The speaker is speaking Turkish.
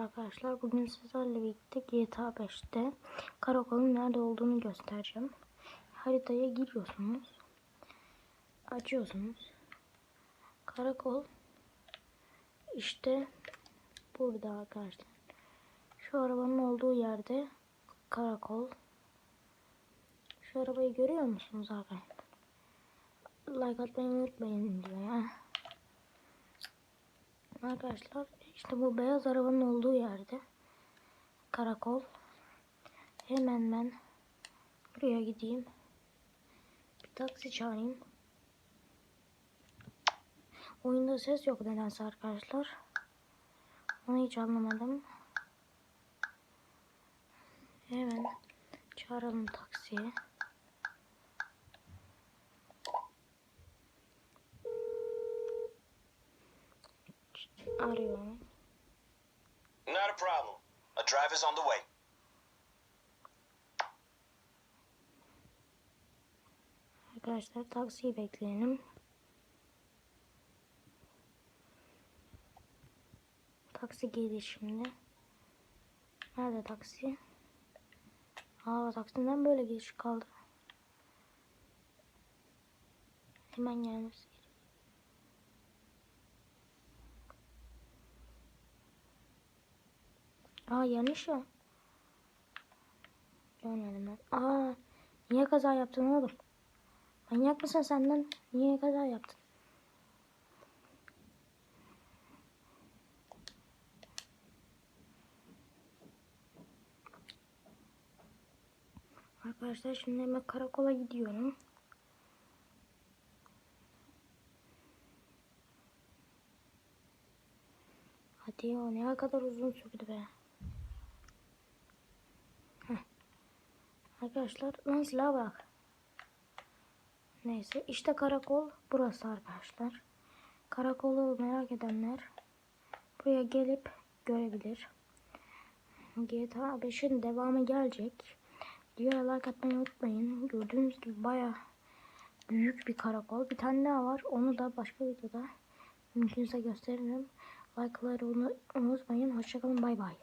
arkadaşlar. Bugün sizlerle birlikte GTA 5'te karakolun nerede olduğunu göstereceğim. Haritaya giriyorsunuz. Açıyorsunuz. Karakol işte burada arkadaşlar. Şu arabanın olduğu yerde karakol. Şu arabayı görüyor musunuz arkadaşlar? Like atmayı unutmayın diyor ya. Arkadaşlar işte bu beyaz arabanın olduğu yerde karakol. Hemen ben buraya gideyim. Bir taksi çağırayım. Oyunda ses yok nedense arkadaşlar. Onu hiç anlamadım. Hemen çağıralım taksiye. Arıyorum. Not a problem. A driver's on the way. Arkadaşlar taksiyi bekleyelim. Taksi geldi şimdi. Nerede taksi? Aa taksiden böyle geç kaldı. Hemen gelmesi Aa yanlış ya. Görmedim ben. Aa niye kaza yaptın oğlum? Manyak mısın senden? Niye kaza yaptın? Arkadaşlar şimdi hemen karakola gidiyorum. Hadi ya ne kadar uzun sürdü be. Arkadaşlar lan silah bırak. Neyse işte karakol burası arkadaşlar. Karakolu merak edenler buraya gelip görebilir. GTA 5'in devamı gelecek. Videoya like atmayı unutmayın. Gördüğünüz gibi baya büyük bir karakol. Bir tane daha var. Onu da başka videoda mümkünse gösteririm. Like'ları unutmayın. Hoşçakalın. Bay bay.